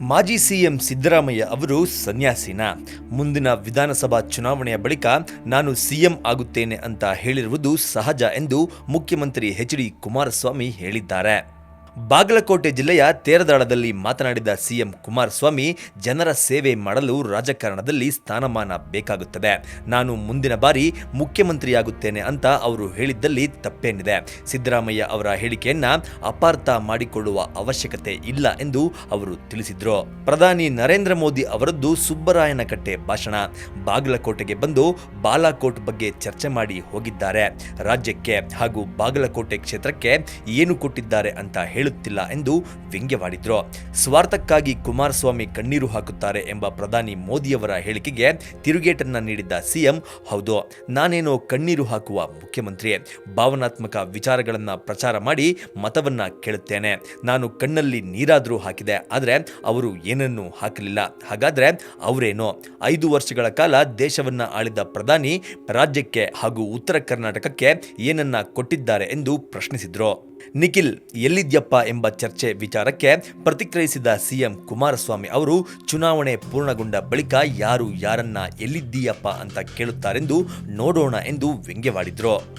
ಮಾಜಿ ಸಿಎಂ ಸಿದ್ದರಾಮಯ್ಯ ಅವರು ಸನ್ಯಾಸಿನ. ಮುಂದಿನ ವಿಧಾನಸಭಾ ಚುನಾವಣೆಯ ಬಳಿಕ ನಾನು ಸಿಎಂ ಆಗುತ್ತೇನೆ ಅಂತ ಹೇಳಿರುವುದು ಸಹಜ ಎಂದು ಮುಖ್ಯಮಂತ್ರಿ ಎಚ್ ಡಿ ಕುಮಾರಸ್ವಾಮಿ ಹೇಳಿದ್ದಾರೆ. ಬಾಗಲಕೋಟೆ ಜಿಲ್ಲೆಯ ತೇರದಾಳದಲ್ಲಿ ಮಾತನಾಡಿದ ಸಿಎಂ ಕುಮಾರಸ್ವಾಮಿ, ಜನರ ಸೇವೆ ಮಾಡಲು ರಾಜಕಾರಣದಲ್ಲಿ ಸ್ಥಾನಮಾನ ಬೇಕಾಗುತ್ತದೆ. ನಾನು ಮುಂದಿನ ಬಾರಿ ಮುಖ್ಯಮಂತ್ರಿಯಾಗುತ್ತೇನೆ ಅಂತ ಅವರು ಹೇಳಿದ್ದಲ್ಲಿ ತಪ್ಪೇನಿದೆ. ಸಿದ್ದರಾಮಯ್ಯ ಅವರ ಹೇಳಿಕೆಯನ್ನ ಅಪಾರ್ಥ ಮಾಡಿಕೊಳ್ಳುವ ಅವಶ್ಯಕತೆ ಇಲ್ಲ ಎಂದು ಅವರು ತಿಳಿಸಿದ್ರು. ಪ್ರಧಾನಿ ನರೇಂದ್ರ ಮೋದಿ ಅವರದ್ದು ಸುಬ್ಬರಾಯನಕಟ್ಟೆ ಭಾಷಣ. ಬಾಗಲಕೋಟೆಗೆ ಬಂದು ಬಾಲಾಕೋಟ್ ಬಗ್ಗೆ ಚರ್ಚೆ ಮಾಡಿ ಹೋಗಿದ್ದಾರೆ. ರಾಜ್ಯಕ್ಕೆ ಹಾಗೂ ಬಾಗಲಕೋಟೆ ಕ್ಷೇತ್ರಕ್ಕೆ ಏನು ಕೊಟ್ಟಿದ್ದಾರೆ ಅಂತ ಹೇಳುತ್ತಿಲ್ಲ ಎಂದು ವ್ಯಂಗ್ಯವಾಡಿದ್ರು. ಸ್ವಾರ್ಥಕ್ಕಾಗಿ ಕುಮಾರಸ್ವಾಮಿ ಕಣ್ಣೀರು ಹಾಕುತ್ತಾರೆ ಎಂಬ ಪ್ರಧಾನಿ ಮೋದಿಯವರ ಹೇಳಿಕೆಗೆ ತಿರುಗೇಟನ್ನ ನೀಡಿದ್ದ ಸಿಎಂ, ಹೌದು, ನಾನೇನೋ ಕಣ್ಣೀರು ಹಾಕುವ ಮುಖ್ಯಮಂತ್ರಿ. ಭಾವನಾತ್ಮಕ ವಿಚಾರಗಳನ್ನ ಪ್ರಚಾರ ಮಾಡಿ ಮತವನ್ನ ಕೇಳುತ್ತೇನೆ. ನಾನು ಕಣ್ಣಲ್ಲಿ ನೀರಾದರೂ ಹಾಕಿದೆ, ಆದರೆ ಅವರು ಏನನ್ನೂ ಹಾಕಲಿಲ್ಲ. ಹಾಗಾದ್ರೆ ಅವರೇನೋ? ಐದು ವರ್ಷಗಳ ಕಾಲ ದೇಶವನ್ನ ಆಳಿದ ಪ್ರಧಾನಿ ರಾಜ್ಯಕ್ಕೆ ಹಾಗೂ ಉತ್ತರ ಕರ್ನಾಟಕಕ್ಕೆ ಏನನ್ನ ಕೊಟ್ಟಿದ್ದಾರೆ ಎಂದು ಪ್ರಶ್ನಿಸಿದ್ರು. ನಿಖಿಲ್, ಎಲ್ಲಿದ್ಯಪ್ಪ? ಎಂಬ ಚರ್ಚೆ ವಿಚಾರಕ್ಕೆ ಪ್ರತಿಕ್ರಿಯಿಸಿದ ಸಿಎಂ ಕುಮಾರಸ್ವಾಮಿ ಅವರು, ಚುನಾವಣೆ ಪೂರ್ಣಗೊಂಡ ಬಳಿಕ ಯಾರು ಯಾರನ್ನ ಎಲ್ಲಿದ್ದೀಯಪ್ಪ ಅಂತ ಕೇಳುತ್ತಾರೆಂದು ನೋಡೋಣ ಎಂದು ವ್ಯಂಗ್ಯವಾಡಿದ್ರು.